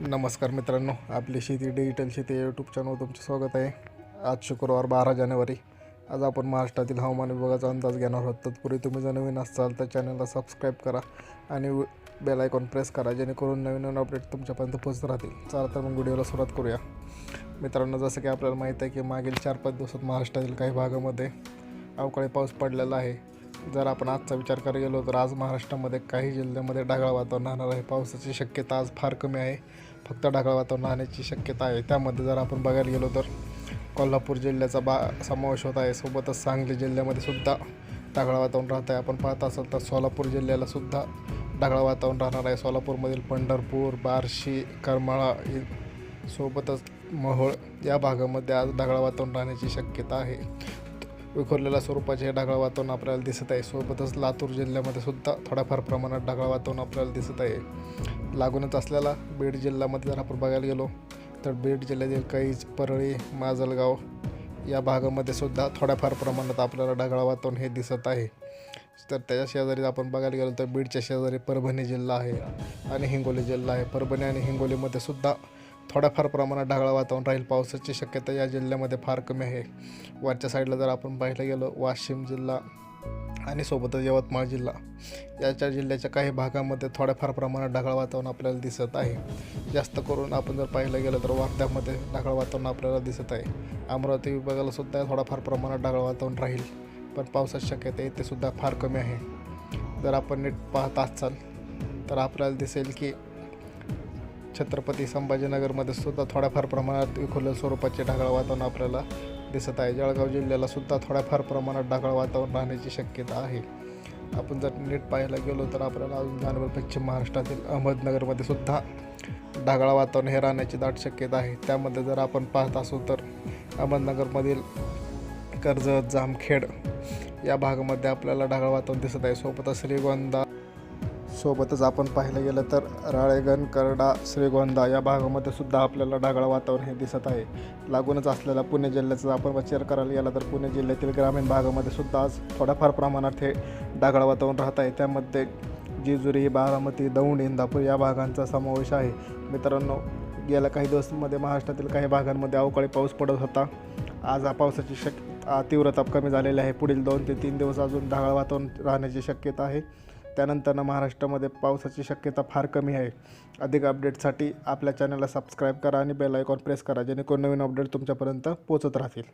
नमस्कार मित्रांनो आपली शेती डिजिटल शेती यूट्यूब चॅनल तुमचे स्वागत आहे. आज शुक्रवार बारा जानेवारी. आज आपण महाराष्ट्रातील हवामान विभागाचा अंदाज घेणार आहोत. तत्पूर्वी तुम्ही जर नवीन असाल तर चॅनलला सबस्क्राईब करा आणि बेल आयकॉन प्रेस करा जेणेकरून नवीन नवीन अपडेट तुमच्यापर्यंत पोहोचत राहतील. चला तर मग व्हिडिओला सुरुवात करूया. मित्रांनो जसं की आपल्याला माहीत आहे की मागील चार पाच दिवसात महाराष्ट्रातील काही भागामध्ये अवकाळी पाऊस पडलेला आहे. जर आपण आजचा विचार करायला गेलो तर आज महाराष्ट्रामध्ये काही जिल्ह्यामध्ये ढगाळ वातावरण राहणार आहे. पावसाची शक्यता आज फार कमी आहे. फक्त ढगाळ वातावरण राहण्याची शक्यता आहे. त्यामध्ये जर आपण बघायला गेलो तर कोल्हापूर जिल्ह्याचा बा समावेश होत आहे. सोबतच सांगली जिल्ह्यामध्ये सुद्धा ढगाळ वातावरण राहत आहे. आपण पाहत असाल तर सोलापूर जिल्ह्याला सुद्धा ढगाळ वातावरण राहणार आहे. सोलापूरमधील पंढरपूर बार्शी करमाळा सोबतच मोहोळ या भागामध्ये आज ढगाळ वातावरण राहण्याची शक्यता आहे. विखुरलेल्या स्वरूपाचे हे ढगाळ वातावरण आपल्याला दिसत आहे. सोबतच लातूर जिल्ह्यामध्ये सुद्धा थोड्याफार प्रमाणात ढगाळ वातावरण आपल्याला दिसत आहे. लागूनच असलेला बीड जिल्ह्यामध्ये जर आपण बघायला गेलो तर बीड जिल्ह्यातील कैज परळी माजलगाव या भागामध्ये सुद्धा थोड्याफार प्रमाणात आपल्याला ढगाळ वातावरण हे दिसत आहे. तर त्याच्या शेजारी आपण बघायला गेलो तर बीडच्या शेजारी परभणी जिल्हा आहे आणि हिंगोली जिल्हा आहे. परभणी आणि हिंगोलीमध्ये सुद्धा थोड्याफार प्रमाणात ढगाळ वातावरण राहील. पावसाची शक्यता या जिल्ह्यामध्ये फार कमी आहे. वरच्या साईडला जर आपण पाहायला गेलो वाशिम जिल्हा आणि सोबतच यवतमाळ जिल्हा याच्या जिल्ह्याच्या काही भागामध्ये थोड्याफार प्रमाणात ढगाळ वातावरण आपल्याला दिसत आहे. जास्त करून आपण जर पाहिलं गेलं तर वर्ध्यामध्ये ढगाळ वातावरण आपल्याला दिसत आहे. अमरावती विभागाला सुद्धा थोड्याफार प्रमाणात ढगाळ वातावरण राहील पण पावसाची शक्यता आहे ते सुद्धा फार कमी आहे. जर आपण नीट पाहत असाल तर आपल्याला दिसेल की छत्रपती संभाजीनगरमध्ये सुद्धा थोड्याफार प्रमाणात विखुरलेल्या स्वरूपाचे ढगाळ वातावरण आपल्याला दिसत आहे. जळगाव जिल्ह्याला सुद्धा थोड्याफार प्रमाणात ढगाळ वातावरण राहण्याची शक्यता आहे. आपण जर नीट पाहायला गेलो तर आपल्याला अजून जाणवेल पश्चिम महाराष्ट्रातील अहमदनगरमध्ये सुद्धा ढगाळ वातावरण हे राहण्याची दाट शक्यता आहे. त्यामध्ये जर आपण पाहत असू तर अहमदनगरमधील कर्जत जामखेड या भागामध्ये आपल्याला ढगाळ वातावरण दिसत आहे. सोबतच श्रीगोंदा सोबतच आपण पाहिलं गेलं तर राळेगण करडा श्रीगोंदा या भागामध्ये सुद्धा आपल्याला ढगाळ वातावरण हे दिसत आहे. लागूनच असलेला पुणे जिल्ह्याचा आपण विचार करायला गेला तर पुणे जिल्ह्यातील ग्रामीण भागामध्ये सुद्धा आज थोड्याफार प्रमाणात हे ढगाळ वातावरण राहत आहे. त्यामध्ये जेजुरी बारामती दौंड इंदापूर या भागांचा समावेश आहे. मित्रांनो गेल्या काही दिवसांमध्ये महाराष्ट्रातील काही भागांमध्ये अवकाळी पाऊस पडत होता. आज हा पावसाची शक तीव्रता कमी झालेली आहे. पुढील दोन ते तीन दिवस अजून ढगाळ वातावरण राहण्याची शक्यता आहे. त्यानंतरनं महाराष्ट्रामध्ये पावसाची शक्यता फार कमी आहे. अधिक अपडेटसाठी आपल्या चॅनलला सबस्क्राईब करा आणि बेल आयकॉन प्रेस करा जेणेकरून नवीन अपडेट तुमच्यापर्यंत पोचत राहतील.